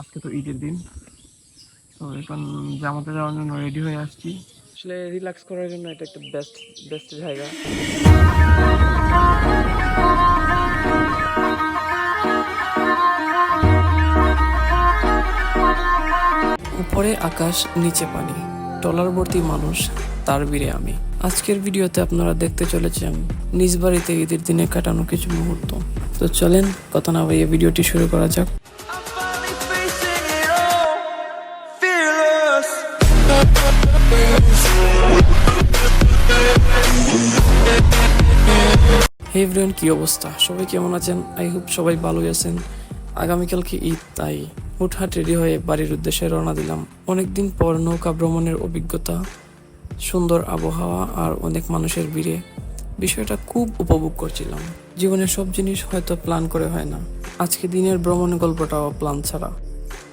আজকে তো ঈদের দিন। তো এখন জামাতে যাওয়ার জন্য রেডি হয়ে আসছি। আসলে রিল্যাক্স করার জন্য এটা একটা বেস্ট বেস্ট জায়গা। উপরে আকাশ নিচে পানি। টলার ভর্তি মানুষ তার বীরে আমি। আজকের ভিডিওতে আপনারা দেখতে চলেছেন নিজ বাড়িতে ঈদের দিনে কাটানো কিছু মুহূর্ত। তো চলেন কথা না ভাইয়ে ভিডিওটি শুরু করা যাক। হে এভরিওয়ান কি অবস্থা? সবাই কেমন আছেন? আই হোপ সবাই ভালোই আছেন। আগামীকালকে ঈদ, তাই হুটহাট রেডি হয়ে বাড়ির উদ্দেশ্যে রওনা দিলাম। অনেকদিন পর নৌকা ভ্রমণের অভিজ্ঞতা, সুন্দর আবহাওয়া আর অনেক মানুষের ভিড়ে বিষয়টা খুব উপভোগ করছিলাম। জীবনের সব জিনিস হয়তো প্ল্যান করে হয় না। আজকে দিনের ভ্রমণ গল্পটাও প্ল্যান ছাড়া।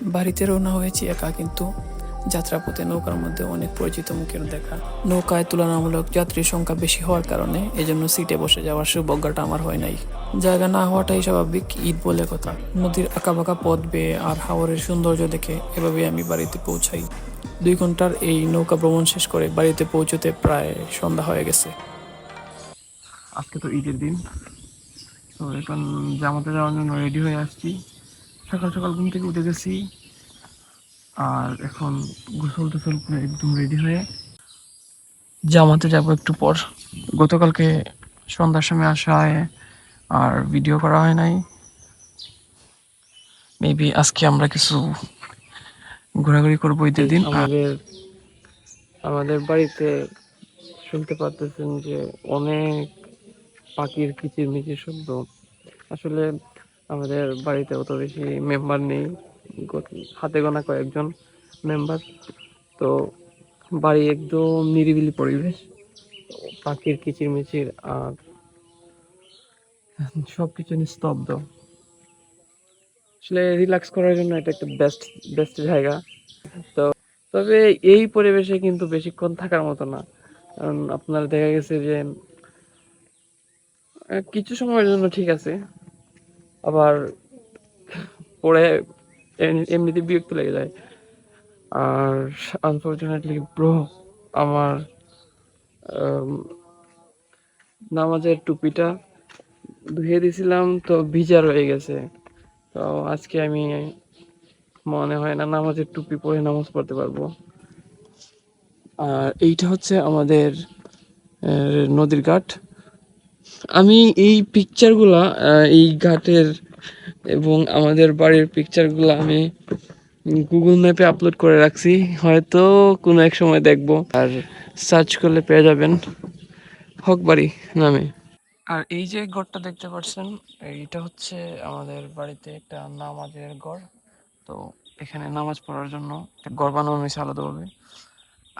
বাড়িতে রওনা হয়েছি একা কিন্তু যাত্রাপথে নৌকার মধ্যে অনেক পরিচিত মুখের দেখা। নৌকায় তুলনামূলক যাত্রীর সংখ্যা বেশি হওয়ার কারণে এজন্য সিটে বসে যাওয়ার সৌভাগ্যটা আমার হয় নাই। জায়গা না হওয়াটাই স্বাভাবিক, ঈদ বলে কথা। নদীর আঁকাবাঁকা পথ বেয়ে আর হাওরের সৌন্দর্য দেখে এভাবে আমি বাড়িতে পৌঁছাই। দুই ঘণ্টার এই নৌকা ভ্রমণ শেষ করে বাড়িতে পৌঁছতে প্রায় সন্ধ্যা হয়ে গেছে। আজকে তো ঈদের দিন। তো এখন জামাতে যাওয়ার জন্য রেডি হয়ে আসছি। সকাল সকাল ঘুম থেকে উঠে গেছি। আর এখন গোসল টোসল করে একদম রেডি হয়ে জামাতে যাব একটু পর। গতকালকে সন্ধ্যার সময় আসা হয় আর ভিডিও করা হয় নাই। মেবি আজকে আমরা কিছু ঘোরাঘুরি করব ঈদের দিন। আমাদের আমাদের বাড়িতে শুনতে পারতেছেন যে অনেক পাখির কিচির মিচির শব্দ। আসলে আমাদের বাড়িতে অত বেশি মেম্বার নেই। হাতে গোনা কয়েকজন মেম্বার তো বাড়ি একদম নিরিবিলি পরিবেশ। পাখির কিচির মিচির আর সবকিছু নিস্তব্ধ। আসলে রিল্যাক্স করার জন্য এটা একটা বেস্ট বেস্ট জায়গা। তো তবে এই পরিবেশে কিন্তু বেশিক্ষণ থাকার মতো না। কারণ আপনার দেখা গেছে যে কিছু সময়ের জন্য ঠিক আছে। আবার পরে এমনিতে বিরক্ত লেগে যায়। আর আনফরচুনেটলি ব্রো আমার নামাজের টুপিটা ধুয়ে দিয়েছিলাম তো ভিজা রয়ে গেছে। তো আজকে আমি মনে হয় না নামাজের টুপি পরে নামাজ পড়তে পারব। আর এইটা হচ্ছে আমাদের নদীর ঘাট। আমি এই পিকচারগুলা এই ঘাটের এবং আমাদের বাড়ির পিকচারগুলো আমি গুগল ম্যাপে আপলোড করে রাখছি। হয়তো কোনো এক সময় দেখব। আর সার্চ করলে পেয়ে যাবেন হকবাড়ি নামে। আর এই যে ঘরটা দেখতে পাচ্ছেন, এইটা হচ্ছে আমাদের বাড়িতে একটা নামাজের ঘর। তো এখানে নামাজ পড়ার জন্য একটা ঘর বানানো হয়েছে আলাদাভাবে।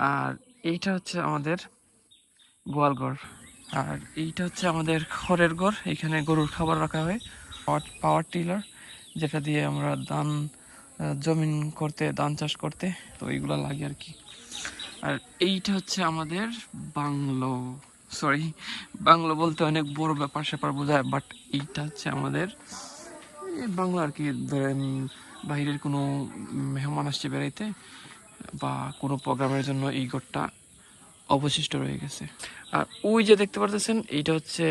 আর এইটা হচ্ছে আমাদের গোয়াল ঘর। আর এইটা হচ্ছে আমাদের খড়ের ঘর। এখানে গরুর খাবার রাখা হয়। পাওয়ার টিলার, যেটা দিয়ে আমরা ধান জমিন করতে, ধান চাষ করতে, তো এইগুলো লাগে আর কি। আর এইটা হচ্ছে আমাদের বাংলো সরি বাংলো বলতে অনেক বড় ব্যাপার স্যাপার বোঝায় বাট এইটা হচ্ছে আমাদের বাংলা আর কি, ধরেন বাইরের কোনো মেহমান আসছে বেড়াইতে বা কোনো প্রোগ্রামের জন্য এই ঘরটা অবশিষ্ট রয়ে গেছে। আর ওই যে দেখতে পারতেছেন, এইটা হচ্ছে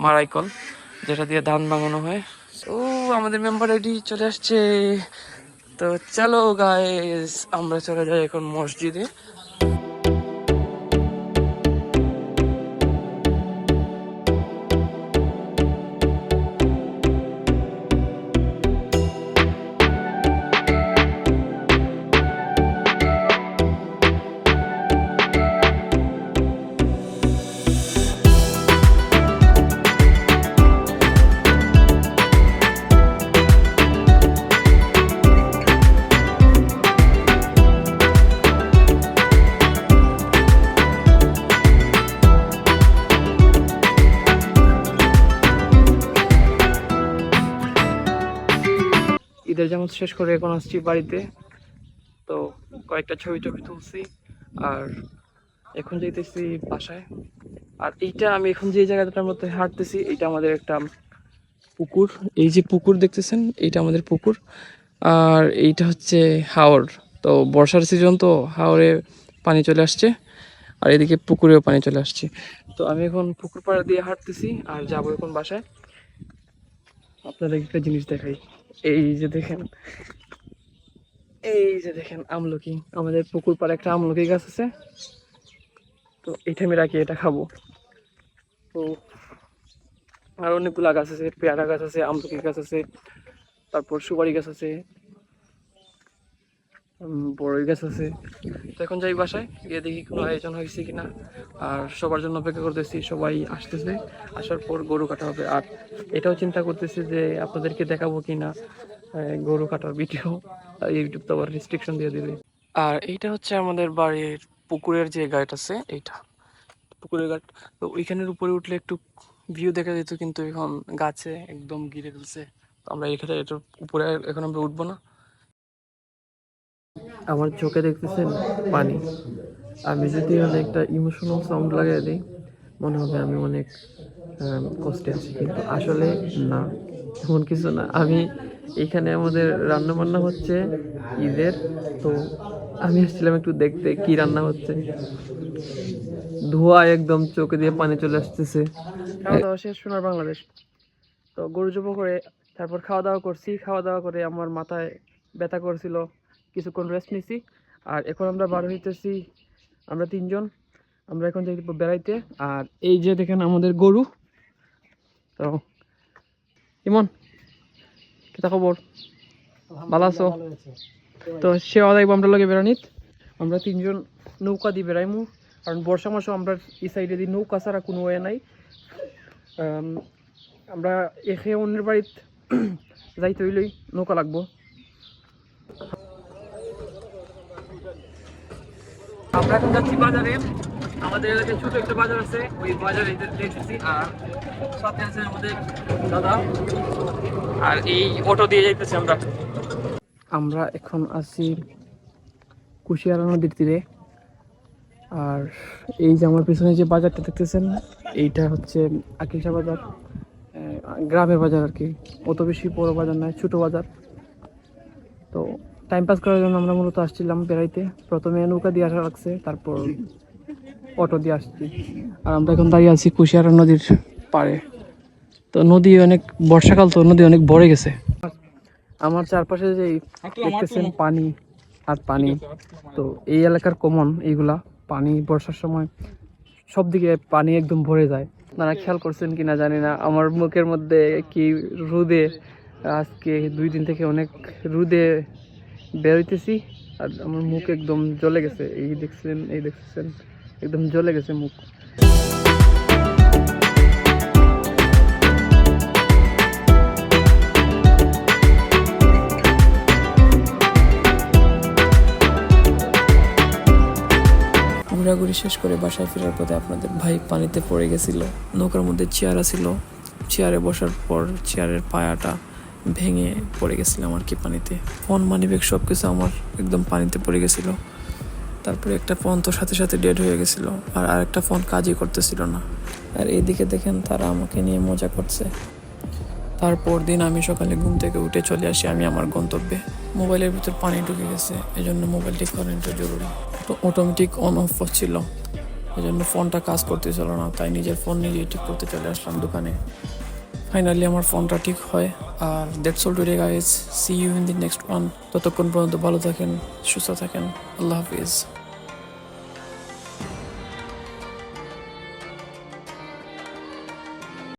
মারাইকল। যেটা দিয়ে ধান ভাঙানো হয়। ও, আমাদের মেম্বার রেডি চলে আসছে। তো চলো গায়ে আমরা চলে যাই এখন মসজিদে। ঈদের জামাত শেষ করে এখন আসছি বাড়িতে, তো কয়েকটা ছবি টবি তুলছি আর এখন যেতেছি বাসায়। আর এইটা আমি এখন যে জায়গাটার মধ্যে হাঁটতেছি এটা আমাদের একটা পুকুর। এই যে পুকুর দেখতেছেন, এইটা আমাদের পুকুর। আর এইটা হচ্ছে হাওর। তো বর্ষার সিজন তো, হাওরে পানি চলে আসছে, আর এদিকে পুকুরেও পানি চলে আসছে। তো আমি এখন পুকুর পাড়া দিয়ে হাঁটতেছি আর যাব এখন বাসায়। আপনাদের একটা জিনিস দেখাই। এই যে দেখেন। এই যে দেখেন আমলকি। আমাদের পুকুর পাড়ে একটা আমলকি গাছ আছে। তো এটা আমি রাখি, এটা খাব। তো আর অনেকগুলা গাছ আছে, পেয়ারা গাছ আছে, আমলকি গাছ আছে, তারপর সুপারি গাছ আছে। বড়ই গাছ আছে। তো এখন যাই বাসায় গিয়ে দেখি কোনো আয়োজন হয়েছে কিনা। আর সবার জন্য অপেক্ষা করতেছি সবাই আসতেছে আসার পর গরু কাটা হবে। আর এটাও চিন্তা করতেছি যে আপনাদেরকে দেখাবো কিনা আহ, গরু কাটার ভিডিও ইউটিউব তো আবার রেস্ট্রিকশন দিয়ে দিবে। আর এইটা হচ্ছে আমাদের বাড়ির পুকুরের যে গাট আছে এইটা। পুকুরের ঘাট তো ওইখানের উপরে উঠলে একটু ভিউ দেখা যেত কিন্তু এখন গাছে একদম ঘিরে ফেলছে। তো আমরা এখানে এটার উপরে এখন আমরা উঠবো না। আমার চোখে দেখতেছেন পানি। আমি যদি একটা ইমোশনাল সাউন্ড লাগিয়ে দিই, মনে হবে আমি অনেক কষ্টে আছি। কিন্তু আসলে না, এমন কিছু না। আমি এখানে আমাদের রান্না বান্না হচ্ছে ঈদের, তো আমি আসছিলাম একটু দেখতে কি রান্না হচ্ছে। ধোঁয়া একদম চোখে দিয়ে পানি চলে আসতেছে। সোনার বাংলাদেশ। তো গরু জব করে তারপর খাওয়া দাওয়া করছি। খাওয়া দাওয়া করে আমার মাথায় ব্যথা করছিল। কিছুক্ষণ রেস্ট নিছি। আর এখন আমরা বার হইতেছি আমরা তিনজন আমরা এখন যাই বেড়াইতে। আর এই যে দেখেন আমাদের গরু। তো ইমন কিতা খবর? ভালো আছো? তো সে অদাইব আমরা লগে বেড়ানিত আমরা তিনজন নৌকা দিয়ে বেড়াইমু। কারণ বর্ষা মাসও আমরা এই সাইডে দিয়ে নৌকা ছাড়া কোনো ওয়ে নাই। আম, আমরা এখে অন্যের বাড়িত যাইতে হইলেই নৌকা লাগবো। আমরা এখন যাচ্ছি বাজারে। আমাদের এলাকায় ছোট একটা বাজার আছে, ওই বাজারে দেখতেছি। আর সাথে আছে আমাদের দাদা। আর এই অটো দিয়ে যাইতেছি আমরা। আমরা এখন আছি কুশিয়ারা নদীর তীরে। আর এই যে আমার পিছনে যে বাজারটা দেখতেছেন, এইটা হচ্ছে আকিলসা বাজার। গ্রামের বাজার আর কি। অত বেশি বড় বাজার নয়, ছোটো বাজার। তো টাইম পাস করার জন্য আমরা মূলত আসছিলাম বেড়াইতে। প্রথমে নৌকা দিয়ে আসা লাগছে তারপর অটো দিয়ে আসছি। আর আমরা এখন দাঁড়িয়ে আছি কুশিয়ারা নদীর পাড়ে। তো নদী অনেক বর্ষাকাল তো নদী অনেক ভরে গেছে। আমার চারপাশে যে দেখতেছেন পানি আর পানি। তো এই এলাকার কমন এইগুলা পানি বর্ষার সময় সব দিকে পানি একদম ভরে যায়। আপনারা খেয়াল করছেন কি না জানি না আমার মুখের মধ্যে কি রোদে আজকে দুই দিন থেকে অনেক রোদে বেরোইতেছি আর আমার মুখ একদম জ্বলে গেছে। এই দেখছেন এই দেখছেন, একদম জ্বলে গেছে মুখ। ঘোরাঘুরি শেষ করে বাসায় ফেরার পথে আপনাদের ভাই পানিতে পড়ে গেছিল। নৌকার মধ্যে চেয়ার ছিল চেয়ারে বসার পর চেয়ারের পায়াটা ভেঙে পড়ে গেছিলাম আর কি পানিতে। ফোন মানিব্যাগ সব কিছু আমার একদম পানিতে পড়ে গেছিল। তারপরে একটা ফোন তো সাথে সাথে ডেড হয়ে গেছিল আর আরেকটা ফোন কাজই করতেছিল না। আর এইদিকে দেখেন তারা আমাকে নিয়ে মজা করছে। তারপর দিন আমি সকালে ঘুম থেকে উঠে চলে আসি আমি আমার গন্তব্যে। মোবাইলের ভিতর পানি ঢুকে গেছে, এজন্য মোবাইলটি কারেন্টও জরুরি। তো অটোমেটিক অন অফ হচ্ছিল জন্য ফোনটা কাজ করতেছিল না, তাই নিজের ফোন নিজেই ঠিক করতে চলে আসলাম দোকানে। ফাইনালি আমার ফোনটা ঠিক হয়। আর that's all today guys see you in the next one ততক্ষণ পর্যন্ত ভালো থাকেন, সুস্থ থাকেন। আল্লাহ হাফিজ।